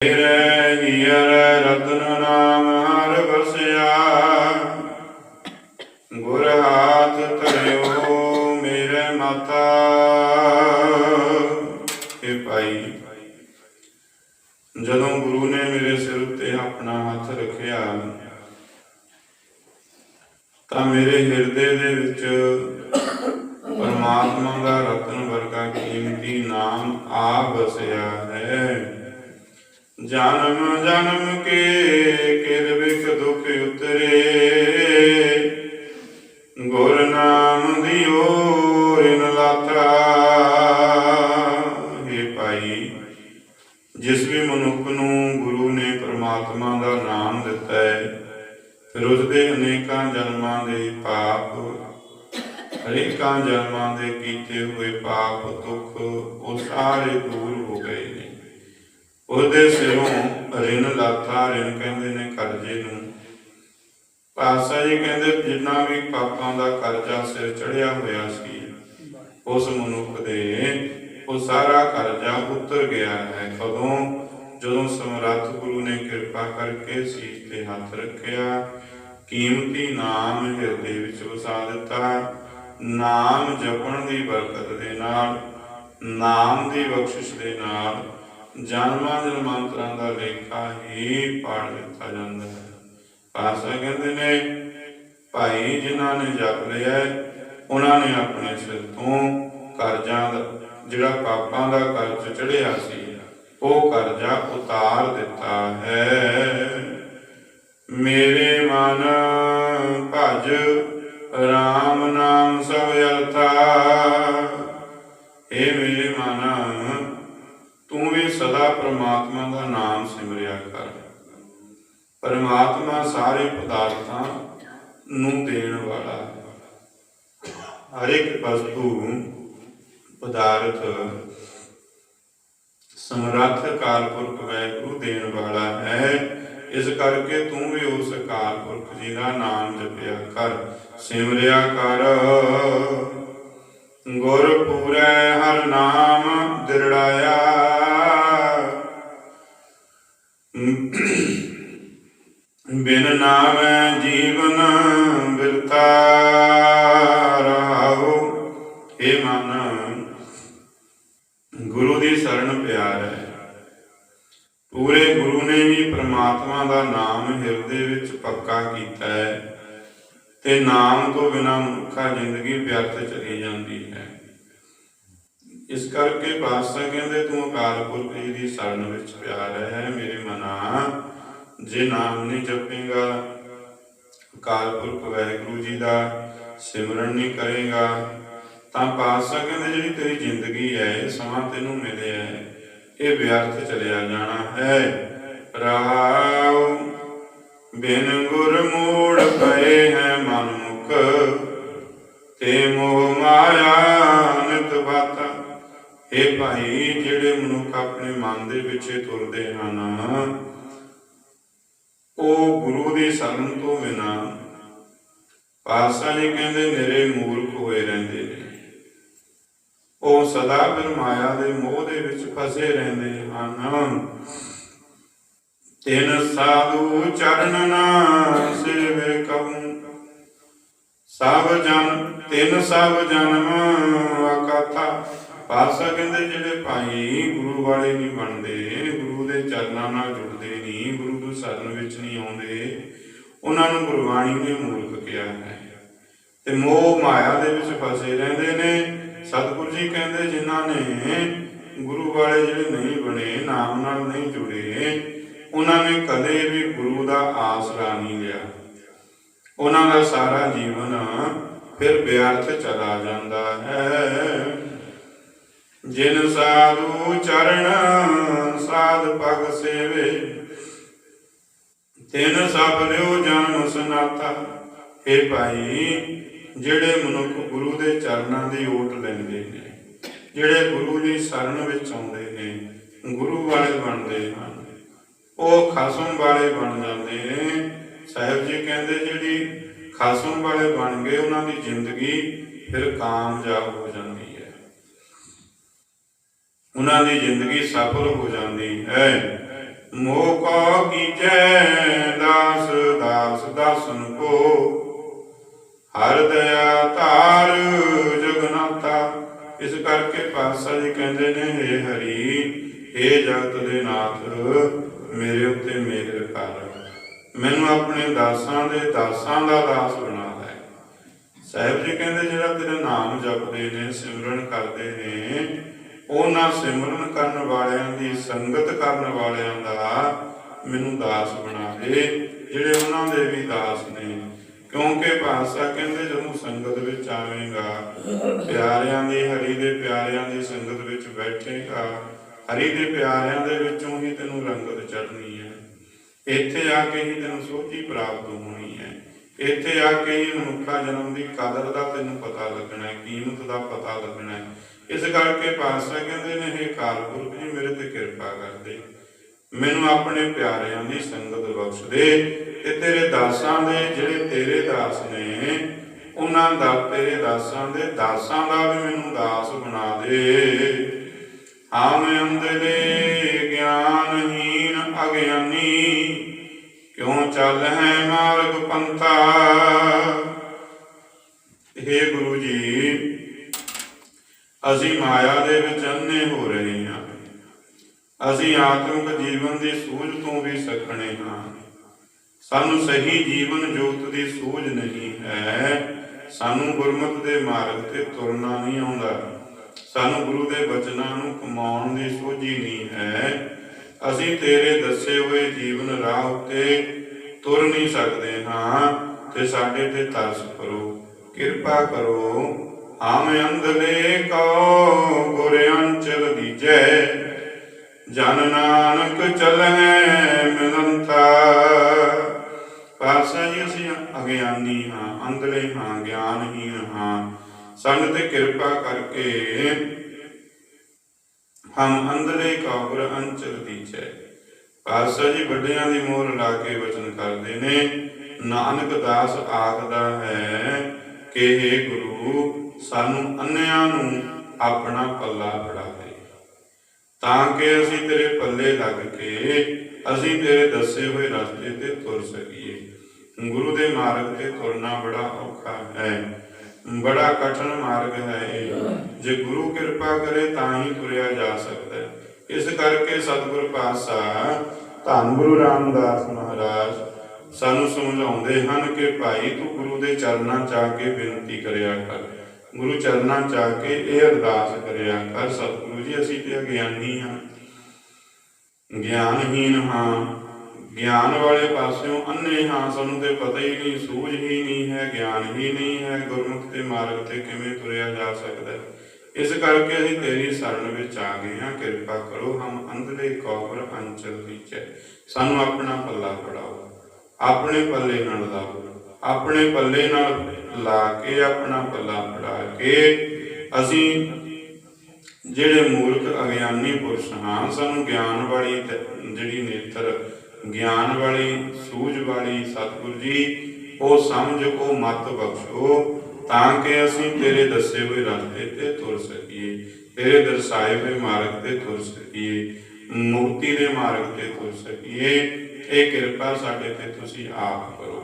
ਤੇਰੇ ਹੀਰ ਰਤਨ ਨਾਮ ਹਰ ਵਸਿਆ। ਗੁਰ ਹਾਥ ਧਰਿਓ ਮੇਰੇ ਮਾਤਾ। ਇਹ ਭਾਈ, ਜਦੋਂ ਗੁਰੂ ਨੇ ਮੇਰੇ ਸਿਰ ਉੱਤੇ ਆਪਣਾ ਹੱਥ ਰੱਖਿਆ, ਤਾਂ ਮੇਰੇ ਹਿਰਦੇ ਦੇ ਵਿੱਚ ਪਰਮਾਤਮਾ ਦਾ ਰਤਨ ਵਰਗਾ ਕੀਮਤੀ ਨਾਮ ਆ ਵਸਿਆ ਹੈ। ਜਨਮ ਜਨਮ ਕੇ ਕਿਰਬਿਕ ਦੁਖ ਉਤਰੇ। ਗੁਰ ਨਾਮ ਦਿਓ, ਰਿਨ ਲਾਥਾ हे ਭਾਈ, ਜਿਸ ਵੀ ਮਨੁੱਖ ਨੂੰ ਗੁਰੂ ਨੇ ਪ੍ਰਮਾਤਮਾ ਦਾ ਨਾਮ ਦਿੱਤਾ ਹੈ, ਫਿਰ ਉਸ ਦੇ ਅਨੇਕਾਂ ਜਨਮਾਂ ਦੇ ਪਾਪ, ਹਰੇਕਾਂ ਜਨਮਾਂ ਦੇ ਕੀਤੇ ਹੋਏ ਪਾਪ, ਦੁੱਖ, ਉਹ ਸਾਰੇ ਦੂਰ ਹੋ ਗਏ। ਉਹਦੇ ਸਿਰੋਂ ਰਿਨ ਲਾਥਾ, ਰਿਨ ਕਹਿੰਦੇ ਨੇ ਕਰਜ਼ੇ ਨੂੰ। ਪਾਸਾ ਜੀ ਕਹਿੰਦੇ, ਜਿੰਨਾ ਵੀ ਪਾਪਾਂ ਦਾ ਕਰਜ਼ਾ ਸਿਰ ਚੜਿਆ ਹੋਇਆ ਸੀ, ਉਸ ਮਨੁੱਖ ਦੇ, ਉਹ ਸਾਰਾ ਕਰਜ਼ਾ ਉਤਰ ਗਿਆ ਹੈ। ਕਦੋਂ? ਜਦੋਂ ਸਮਰੱਥ ਗੁਰੂ ਨੇ ਕਿਰਪਾ ਕਰਕੇ ਸੀਸ ਤੇ ਹੱਥ ਰੱਖਿਆ, ਕੀਮਤੀ ਨਾਮ ਹਿਰਦੇ ਵਿੱਚ ਵਸਾ ਦਿੱਤਾ। ਨਾਮ ਜਪਣ ਦੀ ਬਰਕਤ ਦੇ ਨਾਲ, ਨਾਮ ਦੀ ਬਖਸ਼ਿਸ਼ ਦੇ ਨਾਲ ਜਨਮਾਂ ਜਨਮਾਂਤਰਾਂ ਦਾ ਲੇਖਾ ਹੀ ਪਾੜ ਦਿੱਤਾ ਜਾਂਦਾ ਹੈ। ਪਾਸਾ ਕਹਿੰਦੇ ਨੇ, ਭਾਈ ਜਿਨ੍ਹਾਂ ਨੇ ਜਪ ਲਿਆ ਉਹਨਾਂ ਨੇ ਆਪਣੇ ਸਿਰ ਤੋਂ ਕਰਜ਼ਾਂ ਦਾ, ਜਿਹੜਾ ਪਾਪਾਂ ਦਾ ਕਰਜ਼ ਚੜਿਆ ਸੀ, ਉਹ ਕਰਜ਼ਾ ਉਤਾਰ ਦਿੱਤਾ ਹੈ। ਮੇਰੇ ਮਨ ਭਜ RAM ਨਾਮ ਸਭ ਅਰਥਾ। ਏ ਮੇਰੇ ਮਨ ਤੂੰ ਵੀ ਸਦਾ ਪ੍ਰਮਾਤਮਾ ਦਾ ਨਾਮ ਸਿਮਰਿਆ ਕਰ। ਪਰਮਾਤਮਾ ਸਾਰੇ ਪਦਾਰਥਾਂ ਨੂੰ ਦੇਣ ਵਾਲਾ ਹੈ। ਹਰ ਇੱਕ ਵਸਤੂ, ਪਦਾਰਥ ਸਮਰੱਥ ਕਾਲਪੁਰਖ ਵੈਗੁਰੂ ਦੇਣ ਵਾਲਾ ਹੈ। ਇਸ ਕਰਕੇ ਤੂੰ ਵੀ ਉਸ ਕਾਲਪੁਰਖ ਜੀ ਦਾ ਨਾਮ ਜਪਿਆ ਕਰ। ਸਿਮਰਿਆ ਕਰ। ਗੁਰ ਪੂਰੈ ਹਰ ਨਾਮ ਦਿਰੜਾਇਆ। ਬਿਨ ਨਾਮੈ ਜੀਵਨ ਬਿਰਤਾ ਰਹਾਉ ਏ ਮਨ, ਗੁਰੂ ਦੀ ਸ਼ਰਨ ਪਿਆਰ ਹੈ। ਪੂਰੇ ਗੁਰੂ ਨੇ ਵੀ ਪ੍ਰਮਾਤਮਾ ਦਾ ਨਾਮ ਹਿਰਦੇ ਵਿੱਚ ਪੱਕਾ ਕੀਤਾ ਹੈ ਤੇ ਨਾਮ ਤੋਂ ਬਿਨਾ ਮਨੁੱਖਾ ਜ਼ਿੰਦਗੀ ਵਿਅਰਥ ਚਲੀ ਜਾਂਦੀ ਹੈ। ਇਸ ਕਰਕੇ ਬਾਦਸ਼ਾਹ ਕਹਿੰਦੇ ਤੂੰ ਅਕਾਲ ਪੁਰਖ ਜੀ ਦੀ ਸ਼ਰਨ ਵਿੱਚ ਪਿਆਰ ਹੈ, ਮੇਰੇ ਮਨਾ। ਜੇ ਨਾਮ ਨਹੀਂ ਜਪੇਗਾ, ਅਕਾਲ ਪੁਰਖ ਵਾਹਿਗੁਰੂ ਜੀ ਦਾ ਸਿਮਰਨ ਨਹੀਂ ਕਰੇਗਾ, ਤਾਂ ਬਾਦਸ਼ਾਹ ਕਹਿੰਦੇ ਜਿਹੜੀ ਤੇਰੀ ਜ਼ਿੰਦਗੀ ਹੈ, ਇਹ ਸਮਾਂ ਤੈਨੂੰ ਮਿਲਿਆ ਹੈ। ਇਹ ਵਿਅਰਥ ਚਲਿਆ ਜਾਣਾ ਹੈ। ਰਹਾਉ ਬਿਨ ਗੁਰ ਮੂੜ ਪਏ ਹੈ ਮਨ ਤੇ ਮੋਹ ਮਾਇਆ ਇਹ ਭਾਈ, ਜਿਹੜੇ ਮਨੁੱਖ ਆਪਣੇ ਮਨ ਦੇ ਪਿੱਛੇ ਤੁਰਦੇ ਹਨ, ਉਹ ਗੁਰੂ ਦੀ ਸ਼ਰਨ ਤੋਂ ਬਿਨਾ ਪਾਸਾ ਜੀ ਕਹਿੰਦੇ, ਮੇਰੇ ਮੂਰਖ ਹੋਏ ਰਹਿੰਦੇ ਨੇ। ਉਹ ਸਦਾ ਫਿਰ ਮਾਇਆ ਦੇ ਮੋਹ ਦੇ ਵਿੱਚ ਫਸੇ ਰਹਿੰਦੇ ਹਨ। ਤਿਨ ਸਾਧੂ ਚਰਨ ਨਾ ਸੇਵੇ ਕਬੂ ਸਭ ਜਨ ਤਿਨ ਸਭ ਜਨਮ ਅਕਥਾ ਪਾਸਾ ਕਹਿੰਦੇ ਜਿਹੜੇ ਭਾਈ ਗੁਰੂ ਵਾਲੇ ਨਹੀਂ ਬਣਦੇ ਗੁਰੂ ਦੇ ਚਰਨਾਂ ਨਾਲ ਜੁੜਦੇ ਨਹੀਂ, ਗੁਰੂ ਦੀ ਸ਼ਰਨ ਵਿੱਚ ਨਹੀਂ ਆਉਂਦੇ, ਉਹਨਾਂ ਨੂੰ ਗੁਰਬਾਣੀ ਨੇ ਮੂਰਖ ਕਿਹਾ ਹੈ। ਤੇ ਮੋਹ ਮਾਇਆ ਦੇ ਵਿੱਚ ਫਸੇ ਰਹਿੰਦੇ ਨੇ, ਸਤਿਗੁਰੂ ਜੀ ਕਹਿੰਦੇ ਜਿਨ੍ਹਾਂ ਨੇ ਗੁਰੂ ਵਾਲੇ ਜਿਹੜੇ ਨਹੀਂ ਬਣੇ, ਨਾਮ ਨਾਲ ਨਹੀਂ ਜੁੜੇ, ਉਹਨਾਂ ਨੇ ਕਦੇ ਵੀ ਗੁਰੂ ਦਾ ਆਸਰਾ ਨਹੀਂ ਲਿਆ। ਉਹਨਾਂ ਦਾ ਸਾਰਾ ਜੀਵਨ ਫਿਰ ਵਿਅਰਥ ਚਲਾ ਜਾਂਦਾ ਹੈ। ਜਿਨ ਸਾਧੂ ਚਰਨ ਸਾਧ ਪਗ ਸੇਵੇ, ਤਿਨ ਸਭ ਲਿਓ ਜਨਮ ਸਨਾਤਾ हे ਭਾਈ, ਜਿਹੜੇ ਮਨੁੱਖ ਗੁਰੂ ਦੇ ਚਰਨਾਂ ਦੀ ਓਟ ਲੈਂਦੇ ਨੇ, ਜਿਹੜੇ ਗੁਰੂ ਦੀ ਸ਼ਰਨ ਵਿੱਚ ਆਉਂਦੇ ਨੇ, ਗੁਰੂ ਵਾਲੇ ਬਣਦੇ ਹਨ। ਉਹ ਖਾਸਮ ਵਾਲੇ ਬਣ ਜਾਂਦੇ ਨੇ। ਸਾਹਿਬ ਜੀ ਕਹਿੰਦੇ, ਜਿਹੜੀ ਖਾਸਮ ਵਾਲੇ ਬਣ ਗਏ, ਉਹਨਾਂ ਦੀ ਜ਼ਿੰਦਗੀ ਫਿਰ ਕਾਮਯਾਬ ਹੋ ਜਾਂਦੀ ਉਹਨਾਂ ਦੀ ਜ਼ਿੰਦਗੀ ਸਫਲ ਹੋ ਜਾਂਦੀ ਹੈ। ਮੋਹ ਕੋ ਕੀਜੈ, ਦਾਸ ਦਾਸ, ਦਾਸਨ ਕੋ। ਹਰ ਦਇਆ ਧਾਰ ਜਗਨਾਤਾ ਇਸ ਕਰਕੇ ਪਾਤਸ਼ਾਹ ਜੀ ਕਹਿੰਦੇ ਨੇ, ਹੇ ਹਰੀ, ਹੇ ਜਗਤ ਦੇ ਨਾਥ, ਮੇਰੇ ਉੱਤੇ ਮਿਹਰ ਕਰ। ਮੈਨੂੰ ਆਪਣੇ ਦਾਸਾਂ ਦੇ ਦਾਸਾਂ ਦਾ ਦਾਸ ਬਣਾ ਲੈ। ਸਾਹਿਬ ਜੀ ਕਹਿੰਦੇ, ਜਿਹੜਾ ਤੇਰਾ ਨਾਮ ਜਪਦੇ ਨੇ, ਸਿਮਰਨ ਕਰਦੇ ਨੇ ਉਹਨਾਂ ਸਿਮਰਨ ਕਰਨ ਵਾਲਿਆਂ ਦੀ ਸੰਗਤ ਕਰਨ ਵਾਲਿਆਂ ਦਾ ਮੈਨੂੰ ਦਾਸ ਬਣਾ ਦੇ, ਜਿਹੜੇ ਉਹਨਾਂ ਦੇ ਵੀ ਦਾਸ ਨੇ। ਕਿਉਂਕਿ ਭਾਸ਼ਾ ਕਹਿੰਦੇ, ਜਦੋਂ ਸੰਗਤ ਵਿੱਚ ਆਵੇਂਗਾ, ਪਿਆਰਿਆਂ ਦੀ, ਹਰੀ ਦੇ ਪਿਆਰਿਆਂ ਦੀ ਸੰਗਤ ਵਿੱਚ ਬੈਠੇਗਾ, ਹਰੀ ਦੇ ਪਿਆਰਿਆਂ ਦੇ ਵਿੱਚੋਂ ਹੀ ਤੈਨੂੰ ਰੰਗਤ ਚੜਨੀ ਹੈ। ਇੱਥੇ ਆ ਕੇ ਹੀ ਤੈਨੂੰ ਸੋਝੀ ਪ੍ਰਾਪਤ ਹੋਣੀ ਹੈ। ਇੱਥੇ ਆ ਕੇ ਹੀ ਮਨੁੱਖਾ ਜਨਮ ਦੀ ਕਦਰ ਦਾ ਤੈਨੂੰ ਪਤਾ ਲੱਗਣਾ ਹੈ, ਕੀਮਤ ਦਾ ਪਤਾ ਲੱਗਣਾ ਹੈ। ਇਸ ਕਰਕੇ ਪਾਤਸ਼ਾਹ ਕਹਿੰਦੇ ਨੇ ਇਹ ਕਾਲਪੁਰਖ ਜੀ, ਮੇਰੇ ਤੇ ਕਿਰਪਾ ਕਰਦੇ ਮੈਨੂੰ ਆਪਣੇ ਪਿਆਰਿਆਂ ਦੀ ਸੰਗਤ ਬਖਸ਼ ਦੇ ਤੇ ਤੇਰੇ ਦਾਸਾਂ ਦੇ ਜਿਹੜੇ ਤੇਰੇ ਦਾਸ ਨੇ, ਉਹਨਾਂ ਦਾ ਤੇਰੇ ਦਾਸਾਂ ਦੇ ਦਾਸਾਂ ਦਾ ਵੀ ਮੈਨੂੰ ਦਾਸ ਬਣਾ ਦੇ। ਆਮ ਅੰਦਲੇ ਗਿਆਨਹੀਨ ਅਗਿਆਨੀ, ਕਿਉਂ ਚੱਲ ਹੈ ਮਾਰਗ ਪੰਥਾ? हे ਗੁਰੂ ਜੀ ਅਸੀਂ ਮਾਇਆ ਦੇ ਵਿੱਚ ਅੰਨੇ ਹੋ ਰਹੇ ਹਾਂ। ਅਸੀਂ ਆਤਮਿਕ ਜੀਵਨ ਦੀ ਸੂਝ ਤੋਂ ਵੀ ਸਖਣੇ ਹਾਂ। ਸਾਨੂੰ ਸਹੀ ਜੀਵਨ ਜੋਤ ਦੀ ਸੂਝ ਨਹੀਂ ਹੈ। ਸਾਨੂੰ ਗੁਰਮਤਿ ਦੇ ਮਾਰਗ ਤੇ ਤੁਰਨਾ ਨਹੀਂ ਆਉਂਦਾ। ਸਾਨੂੰ ਗੁਰੂ ਦੇ ਬਚਨਾਂ ਨੂੰ ਕਮਾਉਣ ਦੀ ਸੋਝੀ ਨਹੀਂ ਹੈ। ਅਸੀਂ ਤੇਰੇ ਦੱਸੇ ਹੋਏ ਜੀਵਨ ਰਾਹ ਉੱਤੇ ਤੁਰ ਨਹੀਂ ਸਕਦੇ ਹਾਂ। ਤੇ ਸਾਡੇ ਤੇ ਤਰਸ ਕਰੋ ਕਿਰਪਾ ਕਰੋ। ਆਮ ਅੰਧਲੇ ਕੋ ਗੁਰ ਅੰਚਲ ਦੀਜੈ ਜਨ ਨਾਨਕ ਚਲਹਿ ਮਿਲੰਤਾ। ਪਾਸਾ ਜੀ, ਅਸੀਂ ਅਗਿਆਨੀ ਹਾਂ, ਅੰਧਲੇ ਹਾਂ ਗਿਆਨਹੀਨ ਹਾਂ। ਸਾਨੂੰ ਤੇ ਕਿਰਪਾ ਕਰਕੇ ਹਮ ਅੰਧਲੇ ਕਾਬਰ ਅੰਚਲ ਦੀਜੈ ਪਾਤਸ਼ਾਹ ਜੀ, ਵੱਡਿਆਂ ਦੀ ਮੋਹਰ ਲਾ ਕੇ ਵਚਨ ਕਰਦੇ ਨੇ। ਨਾਨਕ ਦਾਸ ਆਖਦਾ ਹੈ ਕਿ हे ਗੁਰੂ ਸਾਨੂੰ ਅੰਨਿਆਂ ਨੂੰ ਆਪਣਾ ਪੱਲਾ ਫੜਾ ਤਾਂ ਕਿ ਅਸੀਂ ਤੇਰੇ ਪੱਲੇ ਲੱਗ ਕੇ, ਅਸੀਂ ਤੇਰੇ ਦੱਸੇ ਹੋਏ ਰਸਤੇ ਤੇ ਤੁਰ ਸਕੀਏ। ਗੁਰੂ ਦੇ ਮਾਰਗ ਤੇ ਤੁਰਨਾ ਬੜਾ ਔਖਾ ਹੈ। ਬੜਾ ਕਠਿਨ ਮਾਰਗ ਹੈ ਜੇ ਗੁਰੂ ਕਿਰਪਾ ਕਰੇ ਤਾਂ ਹੀ ਤੁਰਿਆ ਜਾ ਸਕਦਾ ਹੈ। ਇਸ ਕਰਕੇ ਸਤਿਗੁਰ ਪਾਤਸ਼ਾਹ, ਧੰਨ ਗੁਰੂ ਰਾਮਦਾਸ ਮਹਾਰਾਜ, ਸਾਨੂੰ ਸਮਝਾਉਂਦੇ ਹਨ ਕਿ ਭਾਈ ਤੂੰ ਗੁਰੂ ਦੇ ਚਰਨਾਂ 'ਚ ਆ ਕੇ ਬੇਨਤੀ ਕਰਿਆ ਕਰ। ਗੁਰੂ ਚਰਨਾਂ 'ਚ ਆ ਕੇ ਇਹ ਅਰਦਾਸ ਕਰਿਆ ਕਰ, ਸਤਿਗੁਰੂ ਜੀ, ਅਸੀਂ ਤੇ ਅਗਿਆਨੀ ਹਾਂ। ਗਿਆਨਹੀਨ ਹਾਂ। ਗਿਆਨ ਵਾਲੇ ਪਾਸਿਓਂ ਅੰਨੇ ਹਾਂ, ਸਾਨੂੰ ਤੇ ਪਤਾ ਹੀ ਨਹੀਂ, ਸੂਝ ਹੀ ਨਹੀਂ ਹੈ, ਗਿਆਨ ਹੀ ਨਹੀਂ ਹੈ, ਗੁਰਮੁਖ ਦੇ ਮਾਰਗ ਤੇ ਕਿਵੇਂ ਤੁਰਿਆ ਜਾ ਸਕਦਾ ਹੈ। ਇਸ ਕਰਕੇ ਅਸੀਂ ਤੇਰੀ ਸ਼ਰਨ ਵਿੱਚ ਆ ਗਏ ਹਾਂ। ਕਿਰਪਾ ਕਰੋ, ਹਮ ਅੰਧਲੇ ਕੌਬਰ ਅੰਚਲ ਵਿੱਚ ਸਾਨੂੰ ਆਪਣਾ ਪੱਲਾ ਫੜਾਓ। ਆਪਣੇ ਪੱਲੇ ਨਾਲ ਲਾਓ ਆਪਣੇ ਪੱਲੇ ਨਾਲ ਲਾ ਕੇ, ਆਪਣਾ ਪੱਲਾ ਫੜਾ ਕੇ, ਅਸੀਂ ਜਿਹੜੇ ਮੂਰਖ ਅਗਿਆਨੀ ਪੁਰਸ਼ ਹਾਂ, ਸਾਨੂੰ ਗਿਆਨ ਵਾਲੀ ਜਿਹੜੀ ਨੇਤਰ, ਗਿਆਨ ਵਾਲੀ, ਸੂਝ ਵਾਲੀ ਸਤਿਗੁਰ ਜੀ, ਉਹ ਸਮਝ ਕੋ ਮਤ ਬਖਸ਼ੋ, ਤਾਂ ਕਿ ਅਸੀਂ ਤੇਰੇ ਦੱਸੇ ਹੋਏ ਰਸਤੇ ਤੇ ਤੁਰ ਸਕੀਏ, ਤੇਰੇ ਦਰਸਾਏ ਹੋਏ ਮਾਰਗ ਤੇ ਤੁਰ ਸਕੀਏ ਮੁਕਤੀ ਦੇ ਮਾਰਗ ਤੇ ਤੁਰ ਸਕੀਏ। ਇਹ ਕਿਰਪਾ ਸਾਡੇ ਤੇ ਤੁਸੀਂ ਆਪ ਕਰੋ।